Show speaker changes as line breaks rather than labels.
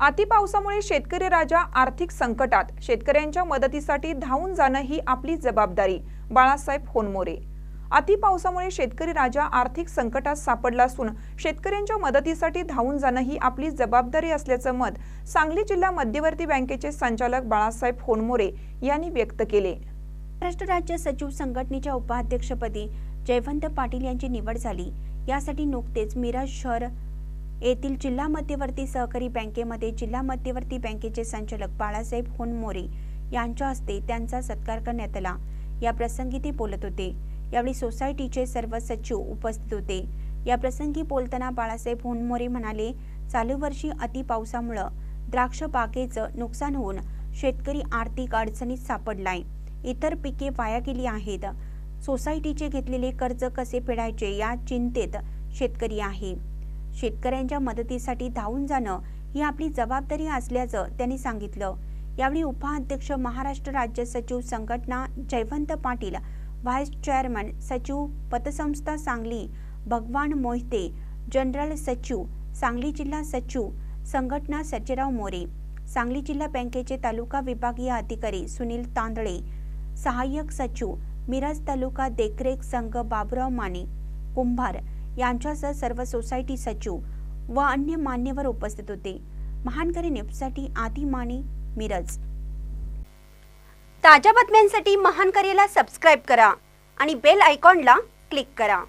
अतिपावसामुळे शेतकरी राजा आर्थिक संकटात. शेतकऱ्यांच्या मदतीसाठी धावून जाणं ही आपली जबाबदारी. बाळासाहेब होनमोरे. अतिपावसामुळे शेतकरी राजा आर्थिक संकटात सापडला असून शेतकऱ्यांच्या मदतीसाठी धावून जाणं ही आपली जबाबदारी असल्याचं मत सांगली जिल्हा मध्यवर्ती बँकेचे संचालक बाळासाहेब होनमोरे यांनी व्यक्त केले.
महाराष्ट्र राज्य सचिव संघटनेच्या उपाध्यक्षपदी जयवंत पाटील यांची निवड झाली. यासाठी नुकतेच मिरज शहर येथील जिल्हा मध्यवर्ती सहकारी बँकेमध्ये जिल्हा मध्यवर्ती बँकेचे संचालक बाळासाहेब होनमोरे यांच्या हस्ते त्यांचा सत्कार करण्यात आला. या प्रसंगी ते बोलत होते. यावेळी सोसायटीचे सर्व सचिव उपस्थित होते. या प्रसंगी बोलताना बाळासाहेब होनमोरे म्हणाले चालू वर्षी अति पावसामुळं द्राक्ष बागेचं नुकसान होऊन शेतकरी आर्थिक अडचणीत सापडलाय. इतर पिके वाया गेली आहेत. सोसायटीचे घेतलेले कर्ज कसे फेडायचे या चिंतेत शेतकरी आहे. शेतकऱ्यांच्या मदतीसाठी धावून जाणं ही आपली जबाबदारी असल्याचं त्यांनी सांगितलं. यावेळी उपाध्यक्ष महाराष्ट्र राज्य सचिव संघटना जयवंत पाटील व्हाईस चेअरमन सचिव पतसंस्था सांगली भगवान मोहिते जनरल सचिव सांगली जिल्हा सचिव संघटना सचिराव मोरे सांगली जिल्हा बँकेचे तालुका विभागीय अधिकारी सुनील तांदळे सहाय्यक सचिव मिरज तालुका देखरेख संघ बाबुराव माने कुंभार यांच्यासह सर्व सोसायटी सचिव व अन्य मान्यवर उपस्थित होते. महानकरी न्यूजसाठी आदी माने मिरज. ताज्या बातम्यांसाठी महान सबस्क्राईब करा आणि बेल आयकॉनला क्लिक करा.